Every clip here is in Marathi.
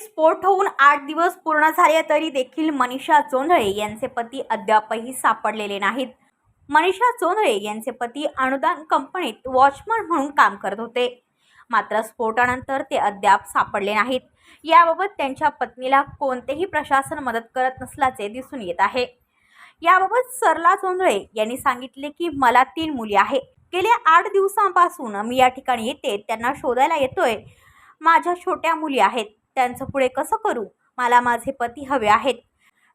स्फोट होऊन आठ दिवस पूर्ण झाले तरी देखील मनीषा चोंधळे यांचे पती अद्यापही सापडलेले नाहीत. मनीषा चोंधळे यांचे पती अनुदान कंपनीत वॉचमन म्हणून काम करत होते. मात्र स्फोटानंतर ते अद्याप सापडले नाहीत. याबाबत त्यांच्या पत्नीला कोणतेही प्रशासन मदत करत नसल्याचे दिसून येत आहे. याबाबत सरला चोंधळे यांनी सांगितले की मला तीन मुली आहे. गेल्या आठ दिवसांपासून मी या ठिकाणी येते. त्यांना शोधायला येतोय. माझ्या छोट्या मुली आहेत. त्यांचं पुढे कसं करू? मला माझे पती हवे आहेत.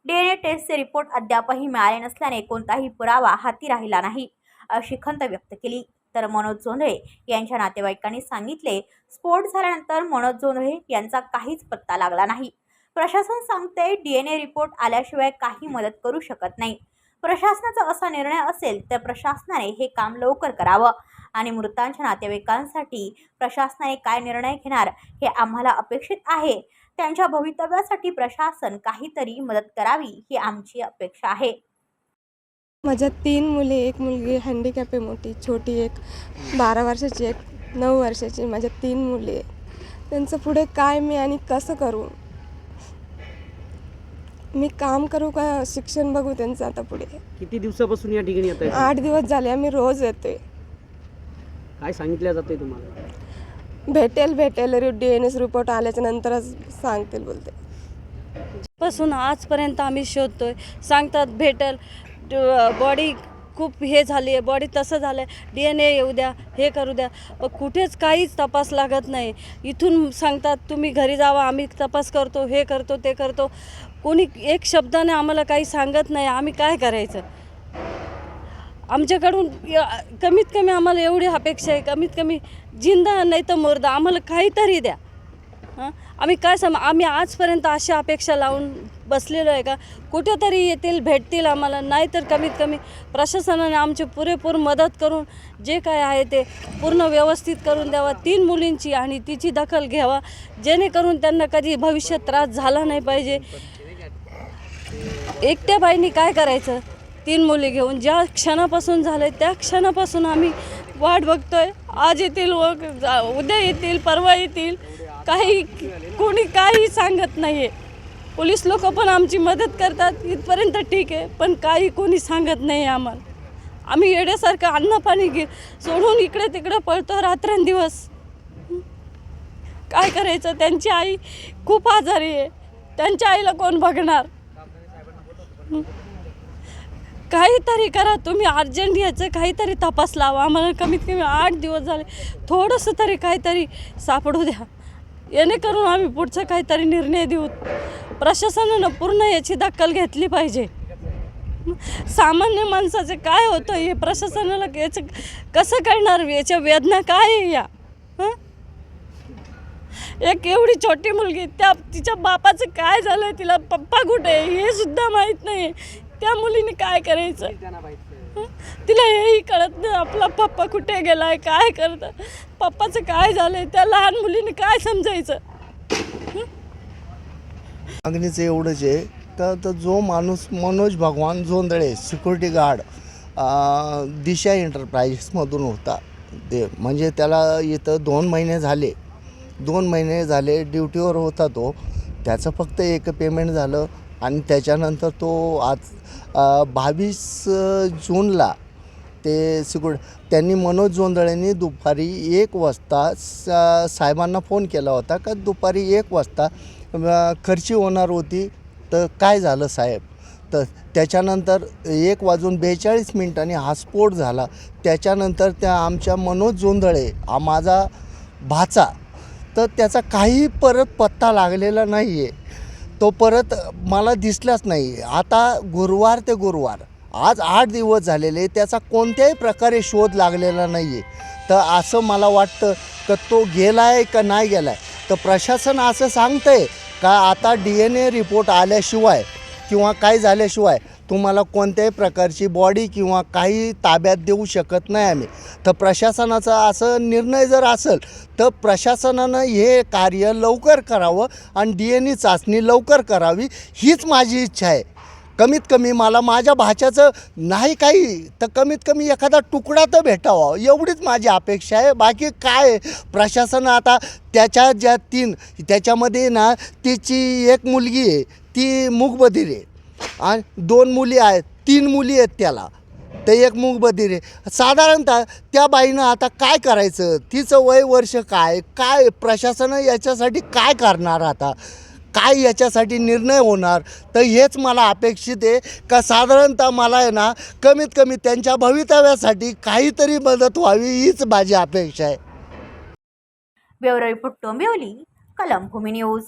डी एन ए टेस्टचे रिपोर्ट अद्यापही मिळाले नसल्याने कोणताही पुरावा हाती राहिला नाही अशी खंत व्यक्त केली. तर मनोज जोंधळे यांच्या नातेवाईकांनी सांगितले स्फोट झाल्यानंतर मनोज जोंधळे यांचा काहीच पत्ता लागला नाही. प्रशासन सांगते डी एन ए रिपोर्ट आल्याशिवाय काही मदत करू शकत नाही. प्रशासनाचा असा निर्णय असेल तर प्रशासनाने हे काम लवकर करावं. आणि मृतांच्या नातेवाईकांसाठी प्रशासनाने काय निर्णय घेणार हे आम्हाला अपेक्षित आहे. त्यांच्या भवितव्यासाठी प्रशासन काहीतरी मदत करावी ही आमची अपेक्षा आहे. माझ्या तीन मुले एक मुलगी हँडिकॅप आहे मोठी छोटी एक बारा वर्षाची एक नऊ वर्षाची माझ्या तीन मुले त्यांचं पुढे काय मी आणि कसं करू? मी काम करू का शिक्षण बघू त्यांचं आता पुढे. किती दिवसापासून या ठिकाणी येत आहे आठ दिवस झाले आम्ही रोज येतोय. काय सांगितलं जातंय तुम्हाला? भेटेल भेटेल डी एन एस रिपोर्ट आल्याच्या नंतरच सांगतील बोलते. पासून आजपर्यंत आम्ही शोधतोय. सांगतात भेटल बॉडी खूप हे झाली आहे बॉडी तसं झालं आहे डी एन ए येऊ द्या हे करू द्या. अ, कुठेच काहीच तपास लागत नाही. इथून सांगतात तुम्ही घरी जावा आम्ही तपास करतो हे करतो ते करतो. कोणी एक शब्दाने आम्हाला काही सांगत नाही आम्ही काय करायचं? आमच्याकडून कमीत कमी आम्हाला एवढी अपेक्षा आहे कमीत कमी जिंदा नाही तर मुर्दा आम्हाला काहीतरी द्या. हां? आम्ही काय सम आम्ही आजपर्यंत अशा अपेक्षा लावून बसलेलो आहे का? कुठेतरी येतील भेटतील आम्हाला नाही तर कमीत कमी प्रशासनाने आमची पुरेपूर मदत करून जे काय आहे ते पूर्ण व्यवस्थित करून द्यावा तीन मुलींची आणि तिची दखल घ्यावा जेणेकरून त्यांना कधी भविष्यात त्रास झाला नाही पाहिजे. एकट्या बाईंनी काय करायचं? तीन मुली घेऊन ज्या क्षणापासून झालं त्या क्षणापासून आम्ही वाट बघतोय. आज येतील व जा- उद्या येतील परवा येतील. काही कोणी काही सांगत नाही आहे पोलीस लोक पण आमची मदत करतात इथपर्यंत ठीक आहे पण काही कोणी सांगत नाही आम्हाला. आम्ही येण्यासारखं अन्न पाणी घे सोडून इकडे तिकडे पळतो रात्रंदिवस. काय करायचं? त्यांची आई खूप आजारी आहे. त्यांच्या आईला कोण बघणार? काहीतरी करा तुम्ही अर्जंट याचं काहीतरी तपास लावा. आम्हाला कमीत कमी आठ दिवस झाले. थोडंसं तरी काहीतरी सापडू द्या. येणेकरून आम्ही पुढचा काहीतरी निर्णय देऊ. प्रशासनानं पूर्ण याची दखल घेतली पाहिजे. सामान्य माणसाचं काय होतं हे प्रशासनाला याचं कसं कळणार? याच्या वेदना काय आहे या? हां? एक एवढी छोटी मुलगी त्या तिच्या बापाचं काय झालं तिला पप्पा कुठे आहे हे सुद्धा माहीत नाही त्या मुलीने काय करायचं? तिला हेही कळत नाही आपला पप्पा कुठे गेलाय काय करतं पप्पाचं काय झालंय त्या लहान मुलीने काय समजायचं? मागणीचं एवढंच आहे. का तर जो माणूस मनोज भगवान जोंधळे सिक्युरिटी गार्ड दिशा एंटरप्राइजेसमधून होता. ते म्हणजे त्याला इथं दोन महिने झाले. दोन महिने झाले ड्युटीवर होता तो. त्याचं फक्त एक पेमेंट झालं आणि त्याच्यानंतर तो आज बावीस जूनला ते सिक्युर त्यांनी मनोज जोंदळेंनी दुपारी एक वाजता सा साहेबांना फोन केला होता का दुपारी एक वाजता खर्ची होणार होती तर काय झालं साहेब? तर त्याच्यानंतर एक वाजून बेचाळीस मिनिटांनी हा स्फोट झाला. त्याच्यानंतर त्या आमच्या मनोज जोंधळे हा माझा भाचा तर त्याचा काही परत पत्ता लागलेला नाही आहे तो परत मला दिसलाच नाही. आता गुरुवार ते गुरुवार. आज आठ दिवस झालेले त्याचा कोणत्याही प्रकारे शोध लागलेला नाही आहे तर असं मला वाटतं का तो गेला आहे का नाही गेला आहे तर प्रशासन असं सांगतं आहे का आता डी एन ए रिपोर्ट आल्याशिवाय किंवा काय झाल्याशिवाय तुम्हाला कोणत्याही प्रकारची बॉडी किंवा काही ताब्यात देऊ शकत नाही आम्ही. तर प्रशासनाचा असं निर्णय जर असेल तर प्रशासनानं हे कार्य लवकर करावं आणि डी एन ई चाचणी लवकर करावी हीच माझी इच्छा आहे. कमीत कमी मला माझ्या भाच्याचं नाही काही तर कमीत कमी एखादा तुकडा तर भेटावा. एवढीच माझी अपेक्षा आहे. बाकी काय आहे? प्रशासन आता त्याच्या ज्या तीन त्याच्यामध्ये ना तिची एक मुलगी आहे ती मूकबधीर आहे. आणि दोन मुली आहेत तीन मुली आहेत त्याला. ते एक मूग बधीर आहे साधारणतः त्या बाईनं आता काय करायचं? तिचं वय वर्ष काय? काय प्रशासन याच्यासाठी काय करणार आता? काय याच्यासाठी निर्णय होणार? तर हेच मला अपेक्षित आहे. का साधारणतः मला आहे ना कमीत कमी त्यांच्या भवितव्यासाठी काहीतरी मदत व्हावी हीच माझी अपेक्षा आहे. ब्युरो रिपोर्ट डोंबिवली कलम भूमी न्यूज.